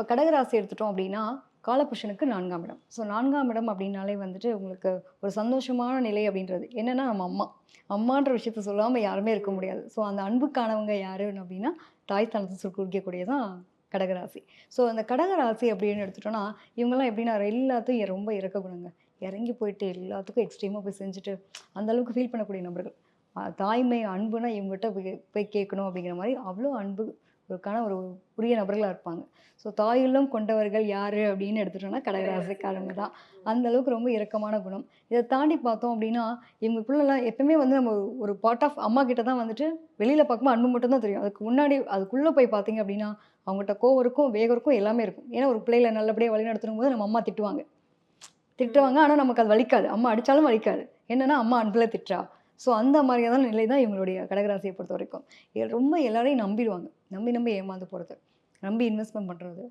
இப்போ கடகராசி எடுத்துட்டோம் அப்படின்னா காலபுருஷனுக்கு நான்காம் இடம். ஸோ நான்காம் இடம் அப்படின்னாலே வந்துட்டு உங்களுக்கு ஒரு சந்தோஷமான நிலை அப்படின்றது. என்னென்னா நம்ம அம்மா. அம்மான்ற விஷயத்த சொல்லாமல் யாருமே இருக்க முடியாது. ஸோ அந்த அன்புக்கானவங்க யாருன்னு அப்படின்னா தாய் தனத்தை சொல் குறிக்கக்கூடியதான் கடகராசி ஸோ அந்த கடகராசி அப்படின்னு எடுத்துட்டோன்னா இவங்கெல்லாம் எப்படின்னா எல்லாத்தையும் ரொம்ப இறக்க குணங்க இறங்கி போயிட்டு எல்லாத்துக்கும் எக்ஸ்ட்ரீமாக போய் செஞ்சுட்டு அந்தளவுக்கு ஃபீல் பண்ணக்கூடிய நபர்கள். தாய்மை அன்புனா இவங்ககிட்ட போய் போய் கேட்கணும் அப்படிங்கிற மாதிரி அவ்வளோ அன்பு ஒருக்கான ஒரு உரிய நபர்களாக இருப்பாங்க. ஸோ தாயுள்ளம் கொண்டவர்கள் யார் அப்படின்னு எடுத்துட்டோம்னா கடகராசிக்காரங்க தான். அந்த அளவுக்கு ரொம்ப இரக்கமான குணம். இதை தாண்டி பார்த்தோம் அப்படின்னா இவங்களுக்குள்ளலாம் எப்பவுமே வந்து நம்ம ஒரு பார்ட் ஆஃப் அம்மா கிட்ட தான் வந்துட்டு வெளியில் பார்க்கும்போது அன்பு மட்டும்தான் தெரியும். அதுக்கு முன்னாடி அதுக்குள்ளே போய் பார்த்தீங்க அப்படின்னா அவங்ககிட்ட கோவம் இருக்கும் வேகம் இருக்கும் எல்லாமே இருக்கும். ஏன்னா ஒரு பிள்ளைகளை நல்லபடியாக வழி நடத்தணும் போது நம்ம அம்மா திட்டுவாங்க. திட்டுவாங்க ஆனால் நமக்கு அது வலிக்காது. அம்மா அடித்தாலும் வலிக்காது. என்னன்னா அம்மா அன்பில் திட்டுறா. ஸோ அந்த மாதிரியான நிலை தான் இவங்களுடைய கடகராசியை பொறுத்த வரைக்கும் ரொம்ப எல்லாரையும் நம்பிடுவாங்க. நம்பி நம்பி ஏமாந்து போகிறது நம்பி இன்வெஸ்ட்மெண்ட் பண்ணுறது